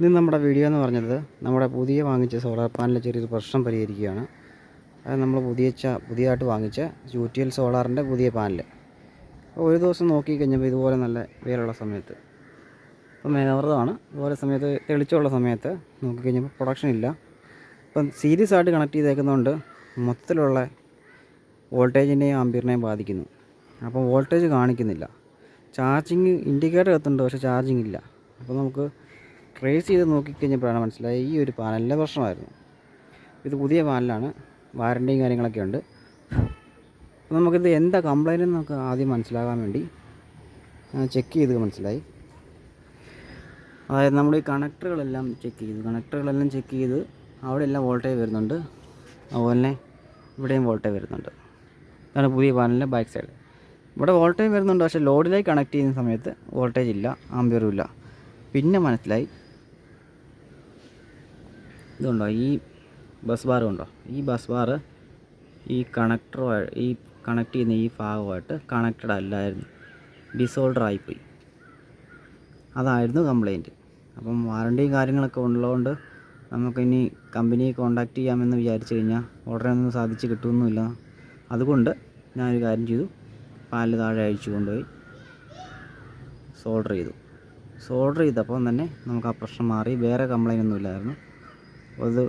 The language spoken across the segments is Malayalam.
ഇന്ന് നമ്മുടെ വീഡിയോ എന്ന് പറഞ്ഞത് നമ്മുടെ പുതിയ വാങ്ങിച്ച സോളാർ പാനലിൽ ചെറിയൊരു പ്രശ്നം പരിഹരിക്കുകയാണ്. അത് നമ്മൾ പുതിയ പുതിയതായിട്ട് വാങ്ങിച്ച യു ടി എൽ സോളാറിന്റെ പുതിയ പാനൽ അപ്പോൾ ഒരു ദിവസം നോക്കി കഴിഞ്ഞപ്പോൾ ഇതുപോലെ നല്ല വെയിലുള്ള സമയത്ത്. ഇപ്പം മേനവർദ്ദമാണ് ഇതുപോലെ സമയത്ത് തെളിച്ചമുള്ള സമയത്ത് നോക്കി കഴിഞ്ഞപ്പോൾ പ്രൊഡക്ഷൻ ഇല്ല. ഇപ്പം സീരിയസ് ആയിട്ട് കണക്ട് ചെയ്തേക്കുന്നതുകൊണ്ട് മൊത്തത്തിലുള്ള വോൾട്ടേജിന്റെയും ആംബിയറിനെയും ബാധിക്കുന്നു. അപ്പോൾ വോൾട്ടേജ് കാണിക്കുന്നില്ല. ചാർജിങ് ഇൻഡിക്കേറ്റർ എത്തുന്നുണ്ട് പക്ഷേ ചാർജിങ് ഇല്ല. അപ്പോൾ നമുക്ക് ട്രേസ് ചെയ്ത് നോക്കിക്കഴിഞ്ഞപ്പോഴാണ് മനസ്സിലായത് ഈ ഒരു പാനലിന്റെ പ്രശ്നമായിരുന്നു. ഇത് പുതിയ പാനലാണ് വാറണ്ടിയും കാര്യങ്ങളൊക്കെ ഉണ്ട്. നമുക്കിത് എന്താ കംപ്ലൈന്റ് എന്നൊക്കെ ആദ്യം മനസ്സിലാകാൻ വേണ്ടി ചെക്ക് ചെയ്ത് മനസ്സിലായി. അതായത് നമ്മൾ ഈ കണക്ടറുകളെല്ലാം ചെക്ക് ചെയ്തു. കണക്ടറുകളെല്ലാം ചെക്ക് ചെയ്ത് അവിടെ എല്ലാം വോൾട്ടേജ് വരുന്നുണ്ട്. അതുപോലെ തന്നെ ഇവിടെയും വോൾട്ടേജ് വരുന്നുണ്ട്. അതാണ് പുതിയ പാനലിന്റെ ബാക്ക് സൈഡ് ഇവിടെ വോൾട്ടേജ് വരുന്നുണ്ട് പക്ഷേ ലോഡിലേക്ക് കണക്ട് ചെയ്യുന്ന സമയത്ത് വോൾട്ടേജ് ഇല്ല ആംബിയറും ഇല്ല. പിന്നെ മനസ്സിലായി ഇതുണ്ടോ? ഈ ബസ് ബാർ ഉണ്ടോ? ഈ ബസ് ബാർ ഈ കണക്ടർ ഈ കണക്ട് ചെയ്യുന്ന ഈ ഭാഗമായിട്ട് കണക്റ്റഡ് അല്ലായിരുന്നു. ഡിസോൾഡർ ആയിപ്പോയി. അതായിരുന്നു കംപ്ലൈന്റ് അപ്പം വാറണ്ടിയും കാര്യങ്ങളൊക്കെ ഉള്ളതുകൊണ്ട് നമുക്കിനി കമ്പനിയെ കോണ്ടാക്ട് ചെയ്യാമെന്ന് വിചാരിച്ചു കഴിഞ്ഞാൽ ഉടനെ ഒന്നും സാധിച്ച് കിട്ടുമെന്നില്ല അതുകൊണ്ട് ഞാനൊരു കാര്യം ചെയ്തു. പാൽ താഴെ അഴിച്ചു കൊണ്ടുപോയി സോൾഡർ ചെയ്തു. സോൾഡർ ചെയ്തപ്പോൾ തന്നെ നമുക്ക് ആ പ്രശ്നം മാറി. വേറെ കംപ്ലൈന്റ് ഒന്നും ഇല്ലായിരുന്നു അത്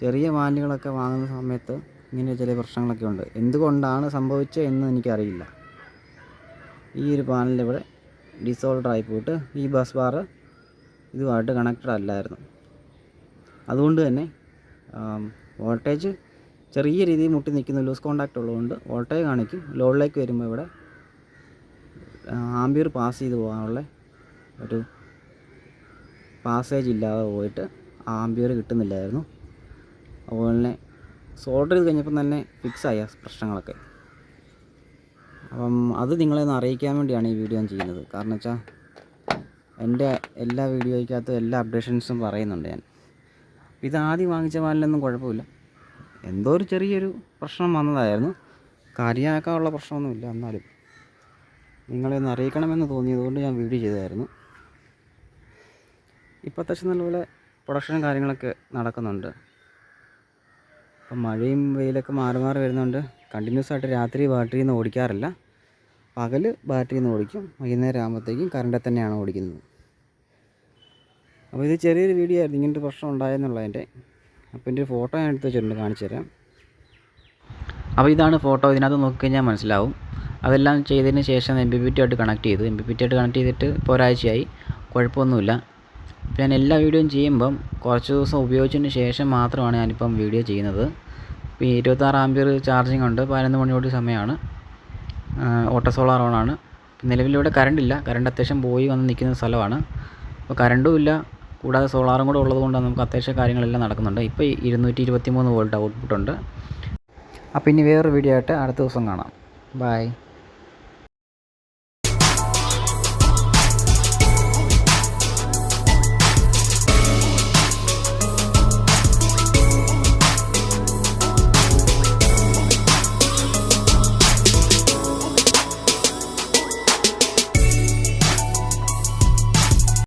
ചെറിയ മാലിന്യങ്ങളൊക്കെ വാങ്ങുന്ന സമയത്ത് ഇങ്ങനെ ചില പ്രശ്നങ്ങളൊക്കെ ഉണ്ട്. എന്തുകൊണ്ടാണ് സംഭവിച്ചത് എന്ന് എനിക്കറിയില്ല. ഈ ഒരു പാനലിൽ ഇവിടെ ഡിസോൾഡർ ആയി പോയിട്ട് ഈ ബസ് ബാർ ഇതുമായിട്ട് കണക്റ്റഡ് അല്ലായിരുന്നു. അതുകൊണ്ട് തന്നെ വോൾട്ടേജ് ചെറിയ രീതിയിൽ മുട്ടി നിൽക്കുന്ന ലൂസ് കോണ്ടാക്റ്റ് ഉള്ളതുകൊണ്ട് വോൾട്ടേജ് കാണിക്കും. ലോഡിലേക്ക് വരുമ്പോൾ ഇവിടെ ആംബിയർ പാസ് ചെയ്ത് പോകാനുള്ള ഒരു പാസേജ് ഇല്ലാതെ പോയിട്ട് ആംബിയർ കിട്ടുന്നില്ലായിരുന്നു. അതുപോലെ തന്നെ സോൾഡർ ചെയ്ത് കഴിഞ്ഞപ്പം തന്നെ ഫിക്സായ പ്രശ്നങ്ങളൊക്കെ. അപ്പം അത് നിങ്ങളെ ഒന്ന് അറിയിക്കാൻ വേണ്ടിയാണ് ഈ വീഡിയോ ഞാൻ ചെയ്യുന്നത്. കാരണം വെച്ചാൽ എന്റെ എല്ലാ വീഡിയോയ്ക്കകത്തും എല്ലാ അപ്ഡേഷൻസും പറയുന്നുണ്ട് ഞാൻ. ഇത് ആദ്യം വാങ്ങിച്ച പാലിലൊന്നും കുഴപ്പമില്ല. എന്തോ ഒരു ചെറിയൊരു പ്രശ്നം വന്നതായിരുന്നു. കാര്യമാക്കാനുള്ള പ്രശ്നമൊന്നുമില്ല എന്നാലും. നിങ്ങളെ ഒന്ന് അറിയിക്കണമെന്ന് തോന്നിയതുകൊണ്ട് ഞാൻ വീഡിയോ ചെയ്തായിരുന്നു അത്യാവശ്യം നല്ലപോലെ പ്രൊഡക്ഷനും കാര്യങ്ങളൊക്കെ നടക്കുന്നുണ്ട്. അപ്പം മഴയും വെയിലൊക്കെ മാറി മാറി വരുന്നുണ്ട്. കണ്ടിന്യൂസ് ആയിട്ട് രാത്രി ബാറ്ററിയിൽ നിന്ന് ഓടിക്കാറില്ല. പകൽ ബാറ്ററിയിൽ നിന്ന് ഓടിക്കും. വൈകുന്നേരം ആകുമ്പോഴത്തേക്കും കറണ്ടിൽ തന്നെയാണ് ഓടിക്കുന്നത്. അപ്പോൾ ഇത് ചെറിയൊരു വീഡിയോ ആയിരുന്നു. ഇങ്ങനൊരു പ്രശ്നം ഉണ്ടായെന്നുള്ളതിന്റെ. അപ്പോൾ എന്റെ ഫോട്ടോ ഞാൻ എടുത്ത് വെച്ചിട്ടുണ്ട് കാണിച്ചു തരാം. അപ്പോൾ ഇതാണ് ഫോട്ടോ ഇതിനകത്ത് നോക്കിക്കഴിഞ്ഞാൽ മനസ്സിലാവും. അതെല്ലാം ചെയ്തതിന് ശേഷം എം ബി പി ടി ആയിട്ട് കണക്ട് ചെയ്തു. എം ബി പി ടി ആയിട്ട് കണക്ട് ചെയ്തിട്ട് ഇപ്പോൾ ഒരാഴ്ചയായി. കുഴപ്പമൊന്നുമില്ല. ഞാൻ എല്ലാ വീഡിയോയും ചെയ്യുമ്പം കുറച്ച് ദിവസം ഉപയോഗിച്ചതിന് ശേഷം മാത്രമാണ് ഞാനിപ്പം വീഡിയോ ചെയ്യുന്നത്. ഇപ്പോൾ ഈ ഇരുപത്താറ് ആംബിയർ ചാർജിങ് ഉണ്ട്. പതിനൊന്ന് മണിയോട് സമയമാണ്. ഓട്ടോ സോളാർ ഓണാണ് നിലവിലിവിടെ കറണ്ട് ഇല്ല. കറണ്ട് അത്യാവശ്യം പോയി വന്ന് നിൽക്കുന്ന സ്ഥലമാണ്. അപ്പോൾ കറണ്ടും ഇല്ല. കൂടാതെ സോളാറും കൂടെ ഉള്ളതുകൊണ്ട് നമുക്ക് അത്യാവശ്യം കാര്യങ്ങളെല്ലാം നടക്കുന്നുണ്ട്. ഇപ്പോൾ ഇരുന്നൂറ്റി ഇരുപത്തി മൂന്ന് വോൾട്ട് ഔട്ട്പുട്ട് ഉണ്ട്. അപ്പോൾ ഇനി വേറൊരു വീഡിയോ ആയിട്ട് അടുത്ത ദിവസം കാണാം. ബൈ